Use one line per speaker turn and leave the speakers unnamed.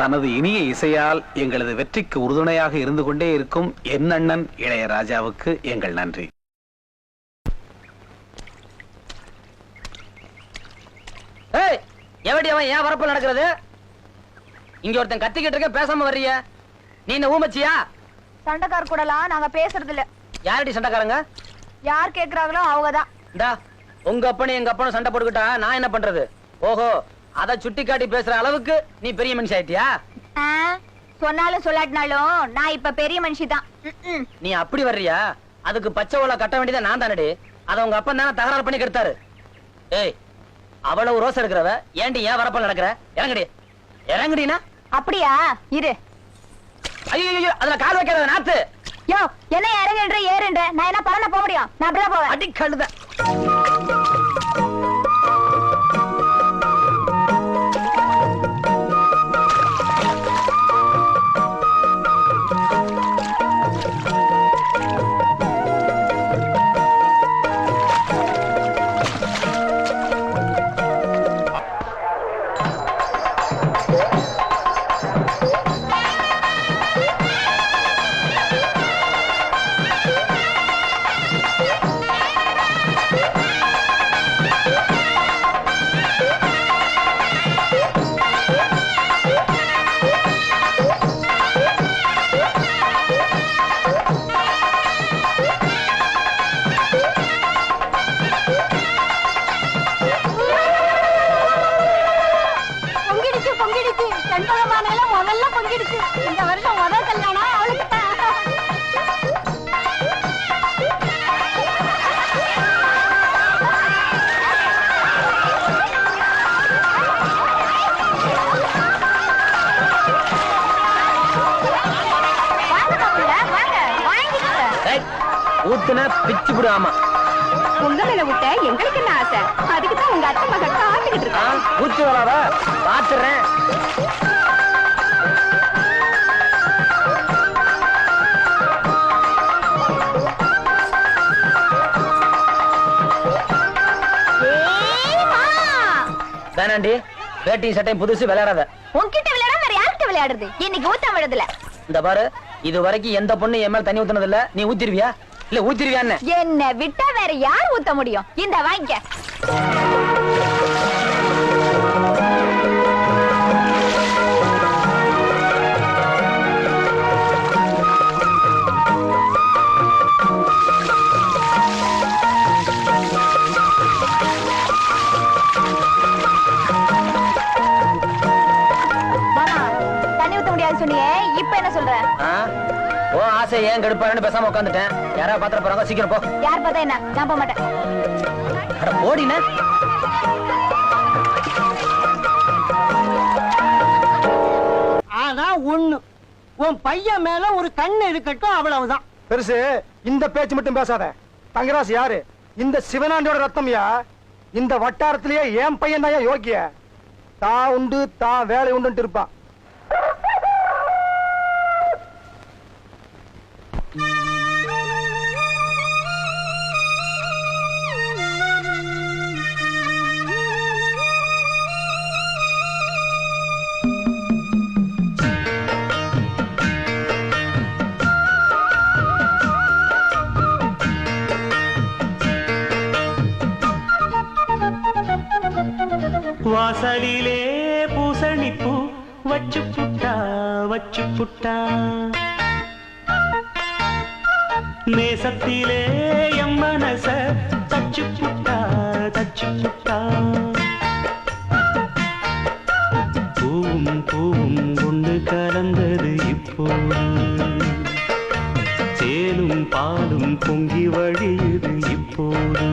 தனது இனிய இசையால் எங்களது வெற்றிக்கு உறுதுணையாக இருந்து கொண்டே இருக்கும் என் அண்ணன் இளையராஜாவுக்கு எங்கள் நன்றி.
ஏய் எவடி அவன் ஏன் வரப்பு நடக்கிறது? இங்க ஒருத்தன் கத்திக்கிட்டு இருக்க பேசாம வர்றிய. நீ என்ன ஊமச்சியா?
சண்டைக்கார கூடலாம் நாங்க பேசுறது இல்ல
யாரடி சண்டைக்காரங்க?
யார் கேக்குறாங்களோ அவங்கதான்.
இந்தா உங்க அப்பனும் எங்க அப்பனும் சண்டை போட்டுக்கிட்டா நான் என்ன பண்றது? ஓஹோ அத சுட்டி காட்டி பேசுற அளவுக்கு நீ பெரிய மனுஷி ஆயிட்டியா?
சொன்னாலும் சொல்லாட்டினாலும் நான் இப்ப பெரிய மனுஷி தான்.
நீ அப்படி வர்றியா? அதுக்கு பச்சை ஓலை கட்ட வேண்டியதை நான் தானடி. அத உங்க அப்பன் தானே தகராறு பண்ணி கெடுத்தாரு. ஏய் அவ்வளவு ரோசை இருக்கிறவ ஏன்டி ஏன் வரப்ப நடக்கிற? இறங்கடி. இறங்குடினா?
அப்படியா? இரு.
ஐயோ அதுல கால் வைக்காத நாத்து.
யோ என்ன இறங்குன்ற ஏறுன்ற. நான் என்ன பறந்து போக முடியும்? நான் அப்படிதான் போவேன்.
அடி கழுத.
பொங்கிடுச்சு. செண்பகமான முதல்ல பொங்கிடுச்சு. இந்த வருஷம் முதல் கல்யாணம் அவளுக்கு தான்
ஊத்துன பிச்சு புடு ஆமா.
உங்க மேல விட்ட எங்களுக்கு என்ன ஆசை? அதுக்கு தான் உங்க அத்தை மக காத்துக்கிட்டு
ஆ,
இருக்கா
ஊத்து வராத? பாத்துறேன்! வேணாண்டி வேட்டியும் சட்டையும் புதுசு விளையாடாத.
உன்கிட்ட விளையாட வேற யார்கிட்ட விளையாடுறது? இன்னைக்கு ஊத்த விடுறதுல
இந்த பாரு இது வரைக்கும் எந்த பொண்ணு என் மேல தண்ணி ஊத்துனது இல்ல நீ ஊத்திருவியா இல்ல ஊத்திருவியான்னு
என்ன? விட்டா வேற யார் ஊத்த முடியும்? இந்த வாங்கிக்க மாமா, தண்ணி ஊத்த முடியாது சொன்னியே இப்ப என்ன சொல்ற?
ஓ ஆசை ஏன் கெடுப்பாருன்னு பேசாம உட்காந்துட்டேன் யாராவது பாத்திர போறாங்க சீக்கிரம் போ.
யார் பார்த்தா என்ன? நான் போக மாட்டேன்.
அட போடின
ஆனா ஒண்ணு உன் பையன் மேல ஒரு கண்ணு இருக்கட்டும் அவ்வளவுதான்.
பெருசு இந்த பேச்சு மட்டும் பேசாத. தங்கராசு யாரு? இந்த சிவனாண்டியோட ரத்தம்யா? இந்த வட்டாரத்திலேயே என் பையன் தான் யோக்கிய தான் உண்டு தான் வேலை உண்டுன்ட்டு இருப்பான்
வாசலிலே பூசணிப்பூ வச்சு புட்டா வச்சு புட்டா நேசத்திலே எம் மனச தச்சு புட்டா தச்சு புட்டா பூவும் பூவும் கொண்டு கலந்தது இப்போது. சேலும் பாலும் பொங்கி வழியுது இப்போது.